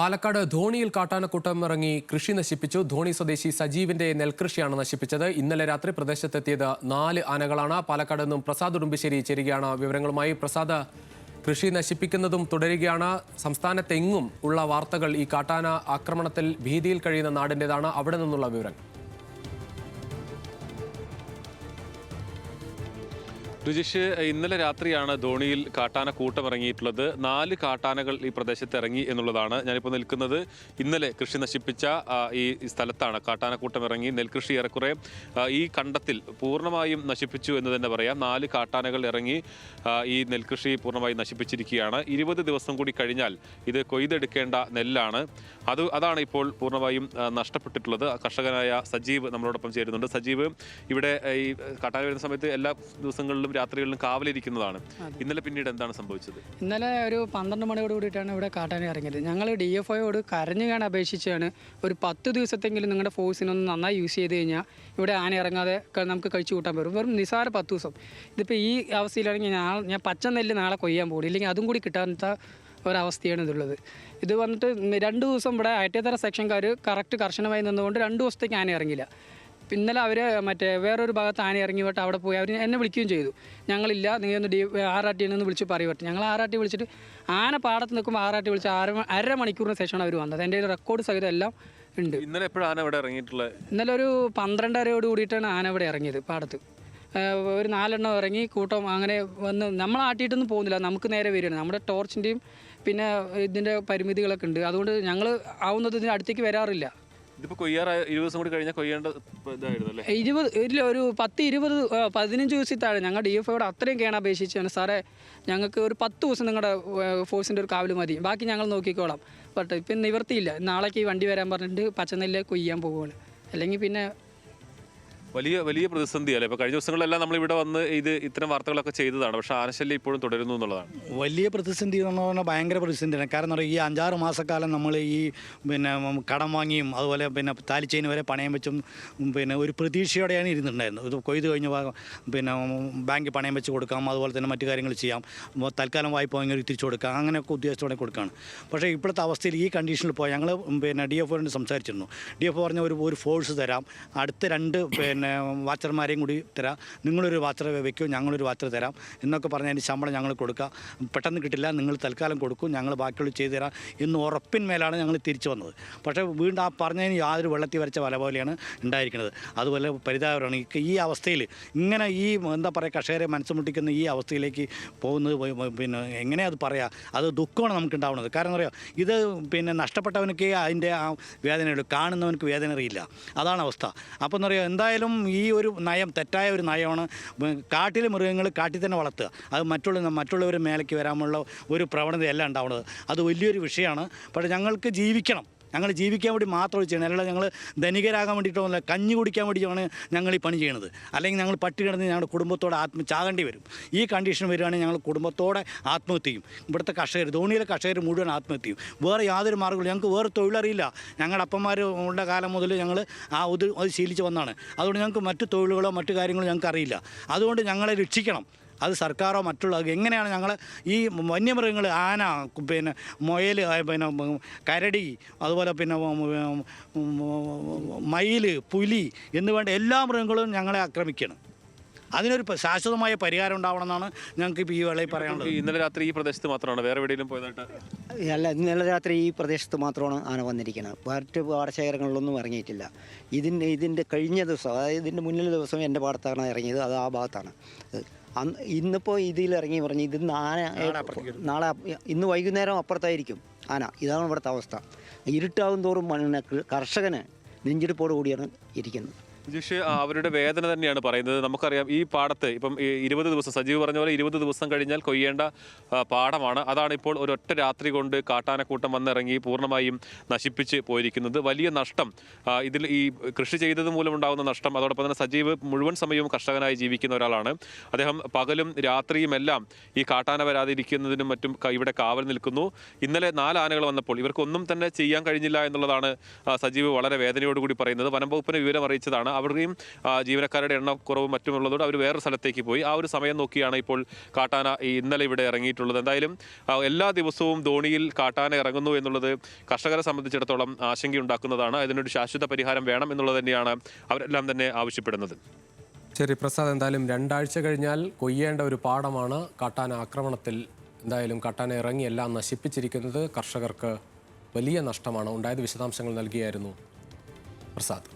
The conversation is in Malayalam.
പാലക്കാട് ധോണിയിൽ കാട്ടാനക്കൂട്ടം ഇറങ്ങി കൃഷി നശിപ്പിച്ചു. ധോണി സ്വദേശി സജീവിന്റെ നെൽകൃഷിയാണ് നശിപ്പിച്ചത്. ഇന്നലെ രാത്രി പ്രദേശത്തെത്തിയത് നാല് ആനകളാണ്. പാലക്കാട് നിന്നും പ്രസാദ് ഉടുമ്പിശ്ശേരി ചേരുകയാണ് വിവരങ്ങളുമായി. പ്രസാദ് കൃഷി നശിപ്പിക്കുന്നതും തുടരുകയാണ്. സംസ്ഥാനത്തെങ്ങും ഉള്ള വാർത്തകൾ ഈ കാട്ടാന ആക്രമണത്തിൽ ഭീതിയിൽ കഴിയുന്ന നാടിന്റെതാണ് അവിടെ നിന്നുള്ള വിവരങ്ങൾ. രുചിഷ് ഇന്നലെ രാത്രിയാണ് ധോണിയിൽ കാട്ടാന കൂട്ടം ഇറങ്ങിയിട്ടുള്ളത് നാല് കാട്ടാനകൾ ഈ പ്രദേശത്ത് ഇറങ്ങി എന്നുള്ളതാണ് ഞാനിപ്പോൾ നിൽക്കുന്നത്. ഇന്നലെ കൃഷി നശിപ്പിച്ച ഈ സ്ഥലത്താണ് കാട്ടാനക്കൂട്ടം ഇറങ്ങി നെൽകൃഷി ഏറെക്കുറെ ഈ കണ്ടത്തിൽ പൂർണമായും നശിപ്പിച്ചു എന്ന് തന്നെ പറയാം. നാല് കാട്ടാനകൾ ഇറങ്ങി ഈ നെൽകൃഷി പൂർണമായും നശിപ്പിച്ചിരിക്കുകയാണ്. ഇരുപത് ദിവസം കൂടി കഴിഞ്ഞാൽ ഇത് കൊയ്തെടുക്കേണ്ട നെല്ലാണ്. അത് അതാണ് ഇപ്പോൾ പൂർണമായും നഷ്ടപ്പെട്ടിട്ടുള്ളത്. കർഷകനായ സജീവ് നമ്മളോടൊപ്പം ചേരുന്നുണ്ട്. സജീവ് ഇവിടെ ഈ കാട്ടാന വരുന്ന സമയത്ത് എല്ലാ ദിവസങ്ങളിലും രാത്രികളിലും കാവലിരിക്കുന്നതാണ്. ഇന്നലെ പിന്നീട് എന്താണ് സംഭവിച്ചത്? ഇന്നലെ ഒരു പന്ത്രണ്ട് മണിയോട് കൂടിയിട്ടാണ് ഇവിടെ കാട്ടാന ഇറങ്ങിയത്. ഞങ്ങൾ ഡി എഫ് ഐയോട് കരഞ്ഞു കാണാൻ അപേക്ഷിച്ചാണ് ഒരു പത്ത് ദിവസത്തെങ്കിലും നിങ്ങളുടെ ഫോഴ്സിനൊന്ന് നന്നായി യൂസ് ചെയ്ത് കഴിഞ്ഞാൽ ഇവിടെ ആന ഇറങ്ങാതെ നമുക്ക് കഴിച്ചു കൂട്ടാൻ പറ്റും. വെറും നിസാര പത്ത് ദിവസം. ഇതിപ്പോൾ ഈ അവസ്ഥയിലാണെങ്കിൽ ഞാൻ ഞാൻ പച്ച നെല്ല് നാളെ കൊയ്യാൻ പോകും ഇല്ലെങ്കിൽ അതും കൂടി കിട്ടാത്ത ഒരവസ്ഥയാണ് ഇതുള്ളത്. ഇത് വന്നിട്ട് രണ്ട് ദിവസം ഇവിടെ അയറ്റത്തര സെക്ഷൻകാർ കറക്റ്റ് കർശനമായി നിന്നുകൊണ്ട് രണ്ട് ദിവസത്തേക്ക് ആന ഇറങ്ങില്ല ഇന്നലെ അവർ മറ്റേ വേറൊരു ഭാഗത്ത് ആന ഇറങ്ങി വിട്ട് അവിടെ പോയി. അവർ എന്നെ വിളിക്കുകയും ചെയ്തു. ഞങ്ങളില്ല നീ ഒന്ന് ഡി ആറാട്ടിയിൽ നിന്ന് വിളിച്ച് പറയുവട്ടെ ഞങ്ങൾ ആറാട്ടി വിളിച്ചിട്ട് ആന പാടത്ത് നിൽക്കുമ്പോൾ ആറാട്ടി വിളിച്ച് അര അര മണിക്കൂറിന് ശേഷമാണ് അവർ വന്നത്. എന്റെ റെക്കോർഡ് സഹിതം എല്ലാം ഉണ്ട്. ഇന്നലെ എപ്പോഴാണ് ഇവിടെ ഇറങ്ങിയിട്ടുള്ളത് ഇന്നലെ ഒരു പന്ത്രണ്ടരയോട് കൂടിയിട്ടാണ് ആന ഇവിടെ ഇറങ്ങിയത് പാടത്ത്. ഒരു നാലെണ്ണം ഇറങ്ങി കൂട്ടം അങ്ങനെ വന്ന് നമ്മൾ ആട്ടിയിട്ടൊന്നും പോകുന്നില്ല. നമുക്ക് നേരെ വരികയാണ്. നമ്മുടെ ടോർച്ചിന്റെയും പിന്നെ ഇതിന്റെ പരിമിതികളൊക്കെ ഉണ്ട്. അതുകൊണ്ട് ഞങ്ങൾ ആവുന്നത് ഇതിന് അടുത്തേക്ക് വരാറില്ല. ഇരുപത് ദിവസം കൂടി ഇല്ല ഒരു പത്ത് ഇരുപത് പതിനഞ്ച് ദിവസത്തിൽ താഴെ. ഞങ്ങൾ ഡി എഫ് ഐയോട് അത്രയും കേണ അപേക്ഷിച്ചാണ്. സാറേ ഞങ്ങൾക്ക് ഒരു പത്ത് ദിവസം നിങ്ങളുടെ ഫോഴ്സിന്റെ ഒരു കാവൽ മതി. ബാക്കി ഞങ്ങൾ നോക്കിക്കോളാം. ബട്ട് ഇപ്പം നിവർത്തിയില്ല നാളേക്ക് വണ്ടി വരാൻ പറഞ്ഞിട്ട് പച്ചനെല്ല് കൊയ്യാൻ പോവുകയാണ് അല്ലെങ്കിൽ പിന്നെ വലിയ വലിയ പ്രതിസന്ധി അല്ലേ? ഇപ്പൊ കഴിഞ്ഞ ദിവസങ്ങളിലെല്ലാം നമ്മൾ ഇവിടെ വന്ന് ഇത് ഇത്തരം വാർത്തകളൊക്കെ ചെയ്തതാണ്. പക്ഷെ ആനശല്യം ഇപ്പോഴും തുടരുന്നു എന്നുള്ളതാണ്. വലിയ പ്രതിസന്ധി എന്ന് പറഞ്ഞാൽ ഭയങ്കര പ്രതിസന്ധിയാണ്. കാരണം ഈ അഞ്ചാറ് മാസക്കാലം നമ്മൾ ഈ പിന്നെ കടം വാങ്ങിയും അതുപോലെ പിന്നെ താലിച്ചേന് വരെ പണയം വെച്ചും പിന്നെ ഒരു പ്രതീക്ഷയോടെയാണ് ഇരുന്നിട്ടുണ്ടായിരുന്നത്. ഇത് കൊയ്ത് കഴിഞ്ഞ പിന്നെ ബാങ്കിൽ പണയം വെച്ച് കൊടുക്കാം അതുപോലെ തന്നെ മറ്റു കാര്യങ്ങൾ ചെയ്യാം. തൽക്കാലം വായ്പ വാങ്ങി തിരിച്ചു കൊടുക്കാം. അങ്ങനെയൊക്കെ ഉദ്ദേശത്തോടെ കൊടുക്കുകയാണ് പക്ഷേ ഇപ്പോഴത്തെ അവസ്ഥയിൽ ഈ കണ്ടീഷനിൽ പോയാൽ ഞങ്ങൾ പിന്നെ ഡി എഫ് ഒയോട് സംസാരിച്ചിരുന്നു. ഡി എഫ് പറഞ്ഞ ഒരു ഒരു ഫോഴ്സ് തരാം. അടുത്ത രണ്ട് പിന്നെ വാച്ചർമാരെയും കൂടി തരാം. നിങ്ങളൊരു വാച്ചർ വയ്ക്കൂ ഞങ്ങളൊരു വാച്ചർ തരാം. എന്നൊക്കെ പറഞ്ഞതിന് ശമ്പളം ഞങ്ങൾ കൊടുക്കാം. പെട്ടെന്ന് കിട്ടില്ല നിങ്ങൾ തൽക്കാലം കൊടുക്കും ഞങ്ങൾ ബാക്കിയുള്ള ചെയ്തു തരാം എന്ന് ഉറപ്പിന്മേലാണ് ഞങ്ങൾ തിരിച്ചു വന്നത്. പക്ഷേ വീണ്ടും ആ പറഞ്ഞതിന് യാതൊരു വെള്ളത്തിൽ വരച്ച വല പോലെയാണ് ഉണ്ടായിരിക്കുന്നത്. അതുപോലെ പരിതാപകരമാണ് ഈ- അവസ്ഥയിൽ ഇങ്ങനെ ഈ എന്താ പറയുക കർഷകരെ മനസ്സുമുട്ടിക്കുന്ന ഈ അവസ്ഥയിലേക്ക് പോകുന്നത് പിന്നെ എങ്ങനെ അത് പറയാം? അത് ദുഃഖമാണ് നമുക്ക് ഉണ്ടാവുന്നത് കാരണം പറയുക ഇത് പിന്നെ നഷ്ടപ്പെട്ടവനൊക്കെ അതിന്റെ ആ വേദനയുള്ളൂ കാണുന്നവനക്ക് വേദന അറിയില്ല. അതാണ് അവസ്ഥ. അപ്പോൾ എന്താ പറയുക എന്തായാലും ഈ ഒരു നയം തെറ്റായ ഒരു നയമാണ് കാട്ടിലെ മൃഗങ്ങൾ കാട്ടിൽ തന്നെ വളർത്തുക. അത് മറ്റുള്ള മറ്റുള്ളവർ മേലേക്ക് വരാനുള്ള ഒരു പ്രവണതയല്ല ഉണ്ടാവുന്നത്. അത് വലിയൊരു വിഷയമാണ്. പക്ഷേ ഞങ്ങൾക്ക് ജീവിക്കണം. ഞങ്ങൾ ജീവിക്കാൻ വേണ്ടി മാത്രം ചെയ്യണം അല്ലാതെ ഞങ്ങൾ ധനികരാകാൻ വേണ്ടിയിട്ടൊന്നുമില്ല കഞ്ഞി കുടിക്കാൻ വേണ്ടിയാണ് ഞങ്ങൾ ഈ പണി ചെയ്യുന്നത്. അല്ലെങ്കിൽ ഞങ്ങൾ പട്ടി കിടന്ന് ഞങ്ങളുടെ കുടുംബത്തോടെ ആത്മ ചാകേണ്ടി വരും. ഈ കണ്ടീഷൻ വരികയാണെങ്കിൽ ഞങ്ങൾ കുടുംബത്തോടെ ആത്മഹത്യയും ഇവിടുത്തെ കർഷകർ ധോണിയിലെ കർഷകർ മുഴുവൻ ആത്മഹത്യയും വേറെ യാതൊരു മാർഗമില്ല ഞങ്ങൾക്ക് വേറെ തൊഴിലറിയില്ല. ഞങ്ങളുടെ അപ്പന്മാർ ഉള്ള കാലം മുതൽ ഞങ്ങൾ ആ അത് ശീലിച്ച് വന്നാണ് അതുകൊണ്ട് ഞങ്ങൾക്ക് മറ്റു തൊഴിലുകളോ മറ്റു കാര്യങ്ങളോ ഞങ്ങൾക്ക് അറിയില്ല. അതുകൊണ്ട് ഞങ്ങളെ രക്ഷിക്കണം. അത് സർക്കാരോ മറ്റുള്ള എങ്ങനെയാണ് ഞങ്ങൾ ഈ വന്യമൃഗങ്ങൾ ആന പിന്നെ മുയൽ പിന്നെ കരടി അതുപോലെ പിന്നെ മയിൽ പുലി എന്നുവേണ്ട എല്ലാ മൃഗങ്ങളും ഞങ്ങളെ ആക്രമിക്കണം. അതിനൊരു ശാശ്വതമായ പരിഹാരം ഉണ്ടാവണമെന്നാണ് ഞങ്ങൾക്ക് ഇപ്പോൾ ഈ വേളയിൽ പറയാനുള്ളത്. ഇന്നലെ രാത്രി ഈ പ്രദേശത്ത് മാത്രമാണ്. വേറെ എവിടെയെങ്കിലും പോയതായിട്ട്? അല്ല ഇന്നലെ രാത്രി ഈ പ്രദേശത്ത് മാത്രമാണ് ആന വന്നിരിക്കുന്നത് മറ്റ് പാടശേഖരങ്ങളിലൊന്നും ഇറങ്ങിയിട്ടില്ല. ഇതിന്റെ ഇതിന്റെ കഴിഞ്ഞ ദിവസം അതായത് ഇതിന്റെ മുന്നിലെ ദിവസം എന്റെ പാടത്താണ് ഇറങ്ങിയത്. അത് ആ ഭാഗത്താണ്. അന്ന് ഇന്നിപ്പോൾ ഇതിൽ ഇറങ്ങി പറഞ്ഞ് ഇത് ആന നാളെ ഇന്ന് വൈകുന്നേരം അപ്പുറത്തായിരിക്കും ആന. ഇതാണ് ഇവിടുത്തെ അവസ്ഥ. ഇരുട്ടാകും തോറും കർഷകന് നെഞ്ചിടിപ്പോട് കൂടിയാണ് ഇരിക്കുന്നത്. ജിഷ് അവരുടെ വേദന തന്നെയാണ് പറയുന്നത്. നമുക്കറിയാം ഈ പാടത്ത് ഇപ്പം ഇരുപത് ദിവസം സജീവ് പറഞ്ഞ പോലെ ഇരുപത് ദിവസം കഴിഞ്ഞാൽ കൊയ്യേണ്ട പാടമാണ്. അതാണ് ഇപ്പോൾ ഒരൊറ്റ രാത്രി കൊണ്ട് കാട്ടാനക്കൂട്ടം വന്നിറങ്ങി പൂർണമായും നശിപ്പിച്ച് പോയിരിക്കുന്നത്. വലിയ നഷ്ടം ഇതിൽ ഈ കൃഷി ചെയ്തത് മൂലമുണ്ടാകുന്ന നഷ്ടം അതോടൊപ്പം തന്നെ സജീവ് മുഴുവൻ സമയവും കർഷകനായി ജീവിക്കുന്ന ഒരാളാണ്. അദ്ദേഹം പകലും രാത്രിയുമെല്ലാം ഈ കാട്ടാന വരാതിരിക്കുന്നതിനും മറ്റും ഇവിടെ കാവൽ നിൽക്കുന്നു. ഇന്നലെ നാല് ആനകൾ വന്നപ്പോൾ ഇവർക്കൊന്നും തന്നെ ചെയ്യാൻ കഴിഞ്ഞില്ല എന്നുള്ളതാണ് സജീവ് വളരെ വേദനയോടുകൂടി പറയുന്നത്. വനം വകുപ്പിനെ വിവരം അറിയിച്ചതാണ്. സ്ഥലത്താണ് അവിടെയും ജീവനക്കാരുടെ എണ്ണം കുറവും മറ്റുമുള്ളതുകൊണ്ട് അവർ വേറെ സ്ഥലത്തേക്ക് പോയി. ആ ഒരു സമയം നോക്കിയാണ് ഇപ്പോൾ കാട്ടാന ഇന്നലെ ഇവിടെ ഇറങ്ങിയിട്ടുള്ളത്. എന്തായാലും എല്ലാ ദിവസവും ധോണിയിൽ കാട്ടാന ഇറങ്ങുന്നു എന്നുള്ളത് കർഷകരെ സംബന്ധിച്ചിടത്തോളം ആശങ്കയുണ്ടാക്കുന്നതാണ്. അതിനൊരു ശാശ്വത പരിഹാരം വേണം എന്നുള്ളത് തന്നെയാണ് അവരെല്ലാം തന്നെ ആവശ്യപ്പെടുന്നത്. ശരി പ്രസാദ് എന്തായാലും രണ്ടാഴ്ച കഴിഞ്ഞാൽ കൊയ്യേണ്ട ഒരു പാഠമാണ് കാട്ടാന ആക്രമണത്തിൽ. എന്തായാലും കാട്ടാന ഇറങ്ങി എല്ലാം നശിപ്പിച്ചിരിക്കുന്നത് കർഷകർക്ക് വലിയ നഷ്ടമാണ്. ഉണ്ടായത് വിശദാംശങ്ങൾ നൽകിയായിരുന്നു പ്രസാദ്.